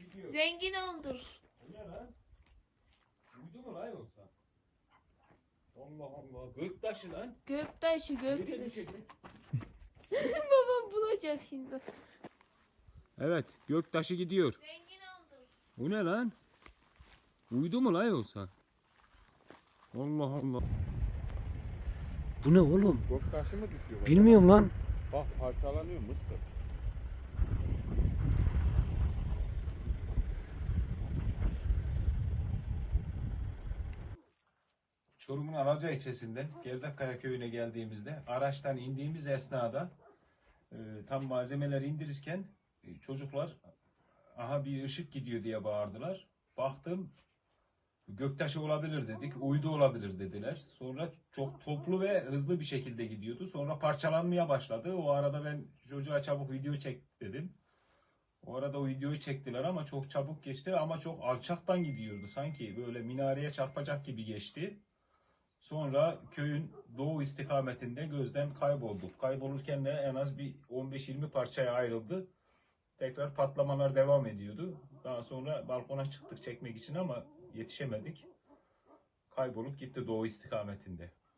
gidiyor. Zengin olduk. O ne lan? Uydu mu lan yoksa? Allah Allah. Göktaşı lan. Göktaşı Nereye göktaşı. düşecek? Babam bulacak şimdi. Evet. Göktaşı gidiyor. Zengin olduk. Bu ne lan? Uydu mu lan yoksa? Allah Allah. Bu ne oğlum? Göktaşı mı düşüyor? Bilmiyorum lan. Bak parçalanıyor mısır. Çorum'un Alaca ilçesinden Gerdakkaya köyüne geldiğimizde araçtan indiğimiz esnada e, tam malzemeleri indirirken e, çocuklar aha bir ışık gidiyor diye bağırdılar. Baktım göktaşı olabilir dedik, uydu olabilir dediler. Sonra çok toplu ve hızlı bir şekilde gidiyordu. Sonra parçalanmaya başladı. O arada ben çocuğa çabuk video çek dedim. O arada o videoyu çektiler ama çok çabuk geçti ama çok alçaktan gidiyordu. Sanki böyle minareye çarpacak gibi geçti. Sonra köyün doğu istikametinde gözden kaybolduk. Kaybolurken de en az bir 15-20 parçaya ayrıldı. Tekrar patlamalar devam ediyordu. Daha sonra balkona çıktık çekmek için ama yetişemedik. Kaybolup gitti doğu istikametinde.